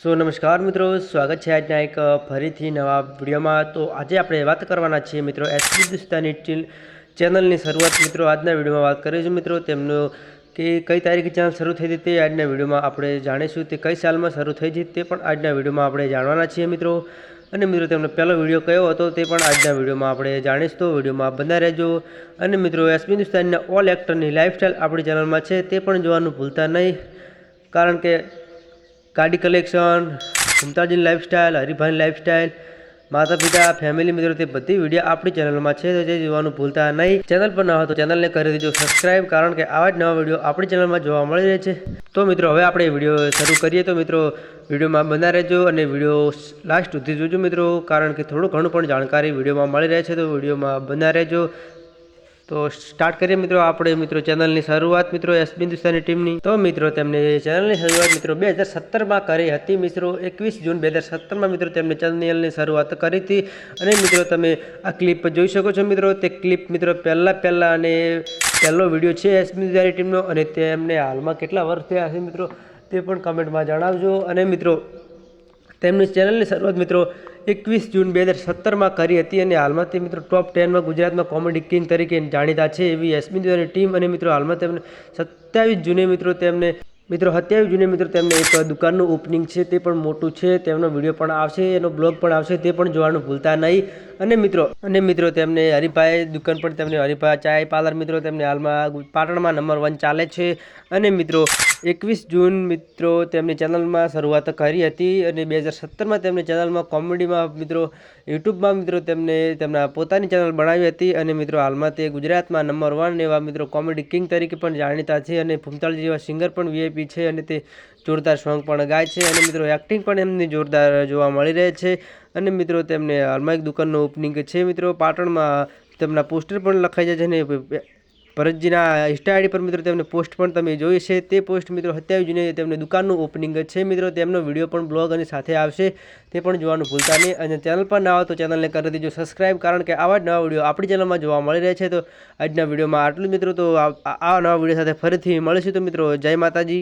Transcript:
સો નમસ્કાર મિત્રો, સ્વાગત છે આજના એક ફરીથી નવા વિડીયોમાં. તો આજે આપણે વાત કરવાના છીએ મિત્રો, એસપી દુસ્તાની ચેનલની શરૂઆત મિત્રો આજના વિડીયોમાં વાત કરીશું મિત્રો. તેમનો કે કઈ તારીખે ચેનલ શરૂ થઈ હતી તે આજના વિડીયોમાં આપણે જાણીશું. તે કઈ સાલમાં શરૂ થઈ હતી તે પણ આજના વિડીયોમાં આપણે જાણવાના છીએ મિત્રો. અને મિત્રો, તેમનો પહેલો વીડિયો કયો હતો તે પણ આજના વિડીયોમાં આપણે જાણીશું. તો વિડીયોમાં બના રહેજો. અને મિત્રો, એસપી હિન્દુસ્તાનના ઓલ એક્ટરની લાઇફસ્ટાઇલ આપણી ચેનલમાં છે તે પણ જોવાનું ભૂલતા નહીં. કારણ કે ગાડી કલેક્શન મમતાજીની લાઈફસ્ટાઈલ હરિભાઈની લાઈફસ્ટાઈલ માતા પિતા ફેમિલી મિત્રો, તે બધી વીડિયો આપણી ચેનલમાં છે. તો જે જોવાનું ભૂલતા નહીં ચેનલ પર ન હોય તો ચેનલને કરી દેજો સબસ્ક્રાઇબ કારણ કે આવા જ નવા વીડિયો આપણી ચેનલમાં જોવા મળી રહે છે. તો મિત્રો, હવે આપણે વીડિયો શરૂ કરીએ. તો મિત્રો વિડીયોમાં બના રહેજો અને વીડિયો લાસ્ટ સુધી જોજો મિત્રો, કારણ કે થોડું ઘણું પણ જાણકારી વિડીયોમાં મળી રહે છે. તો વિડીયોમાં બના રહેજો. તો સ્ટાર્ટ કરીએ મિત્રો આપણે મિત્રો ચેનલની શરૂઆત. મિત્રો એસ હિન્દુસ્તાની ટીમની. તો મિત્રો તેમને ચેનલની શરૂઆત મિત્રો બે હજાર સત્તરમાં કરી હતી. મિત્રો એકવીસ જૂન બે હજાર સત્તરમાં મિત્રો તેમને ચેનલની શરૂઆત કરી હતી. અને મિત્રો તમે આ ક્લિપ જોઈ શકો છો મિત્રો. તે ક્લિપ મિત્રો પહેલાં પહેલાં અને પહેલો વીડિયો છે એસ હિન્દુસ્તાની ટીમનો. અને તેમને હાલમાં કેટલા વર્ષ થયા છે મિત્રો તે પણ કમેન્ટમાં જણાવજો. અને મિત્રો તેમની ચેનલની શરૂઆત મિત્રો એકવીસ જૂન બે હજાર સત્તરમાં કરી હતી અને હાલમાં તે મિત્રો ટોપ ટેનમાં ગુજરાતમાં કોમેડી કિંગ તરીકે જાણીતા છે એવી યશમિન દ્વારા ટીમ અને મિત્રો હાલમાં તેમને સત્યાવીસ જૂને મિત્રો તેમને મિત્રો સત્યાવીસ જૂને મિત્રો તેમને એક દુકાનનું ઓપનિંગ છે તે પણ મોટું છે, તેમનો વીડિયો પણ આવશે, એનો બ્લોગ પણ આવશે, તે પણ જોવાનું ભૂલતા નહીં. અને મિત્રો અને મિત્રો તેમને હરિભાઈ દુકાન પણ તેમને હરિભાઈ ચાય પાર્લર મિત્રો તેમને હાલમાં પાટણમાં નંબર વન ચાલે છે. અને મિત્રો એકવીસ જૂન મિત્રો તેમની ચેનલમાં શરૂઆત કરી હતી અને બે હજાર સત્તરમાં તેમની ચેનલમાં કોમેડીમાં મિત્રો, યુટ્યુબમાં મિત્રો તેમને, તેમના પોતાની ચેનલ બનાવી હતી અને મિત્રો હાલમાં તે ગુજરાતમાં નંબર વન એવા મિત્રો કોમેડી કિંગ તરીકે પણ જાણીતા છે અને ભૂમતાળ જેવા સિંગર પણ વીઆઈપી છે અને તે જોરદાર સોંગ પણ ગાય છે અને મિત્રો એક્ટિંગ પણ એમની જોરદાર જોવા મળી રહે છે અને મિત્રો તેમને હાલમાં એક દુકાનનું ઓપનિંગ છે મિત્રો, પાટણમાં તેમના પોસ્ટર પણ લખાઈ જાય છે અને ભરતજીના ઇન્સ્ટા આઈડી પર મિત્રો તેમને પોસ્ટ પણ તમે જોઈ છે. તે પોસ્ટ મિત્રો સત્યાવીસ જૂને તેમને દુકાનનું ઓપનિંગ છે. મિત્રો તેમનો વીડિયો પણ બ્લોગ અને સાથે આવશે. તે પણ જોવાનું ભૂલતા નહીં. અને ચેનલ પર ના આવે તો ચેનલને કરી દેજો સબસ્ક્રાઈબ કારણ કે આવા જ નવા વીડિયો આપણી ચેનલમાં જોવા મળી રહે છે. તો આજના વિડીયોમાં આટલું મિત્રો. તો આ નવા વીડિયો સાથે ફરીથી મળીશું તો મિત્રો. જય માતાજી.